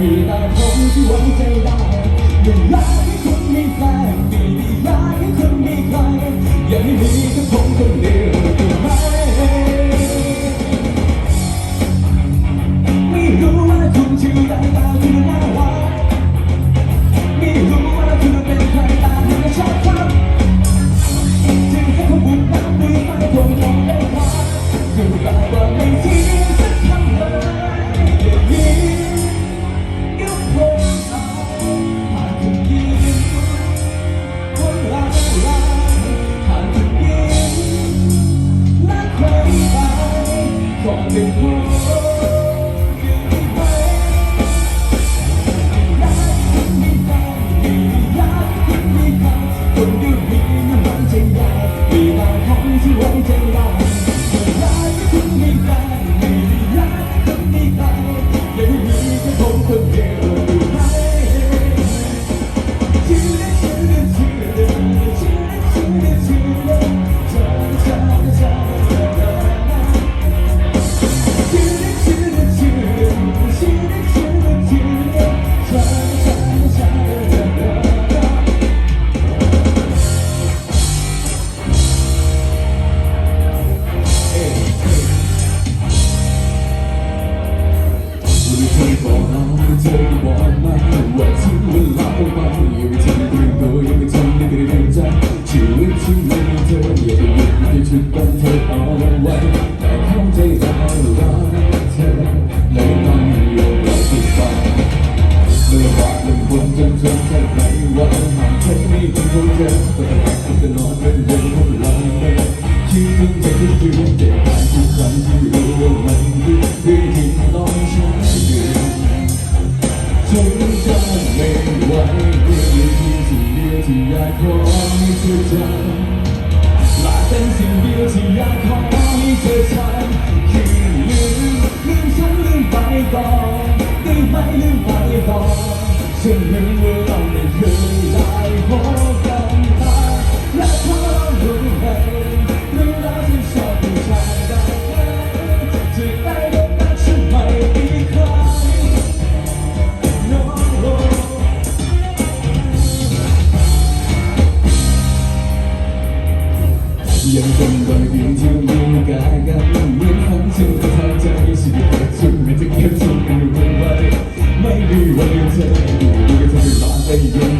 มีแต่คมที่หวังใจได้อย่ารักให้คนมีแฟนอย่ารักให้คนมีใครอย่าให้มีแค่ผมคนเดียว ไม่ไหวเพียที่สิ่งเดียวที่อยากขอให้เธอจำและเป็สิ่งเดียวที่อยากขอให้เธอจำคือลืมลืมฉันลืมไปก่อนได้ไหลืมไปก่อนฉันลืมเวลา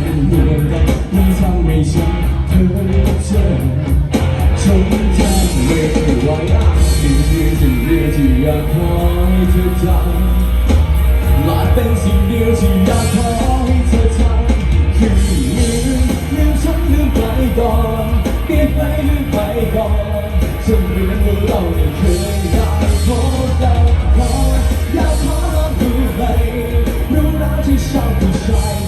เหมือนกันมีทาให้ฉันเธอเจอฉันแทบไม่ไหวสิ่งที่สิ่งเดียวที่อยากให้เธอจำและเป็นสิ่งเดียวที่อยากขอให้เธอจำคือลืมลืมฉันลืมไปก่อนเปลี่ยนไปลืมไปก่อนฉันลืมว่าเราไม่เคยได้พบกันขออยากขอลองดูเรู้แล้วที่ชอบผู้ชา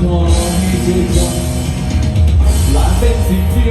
พอมีเธอหลังเป็นสิ่งที่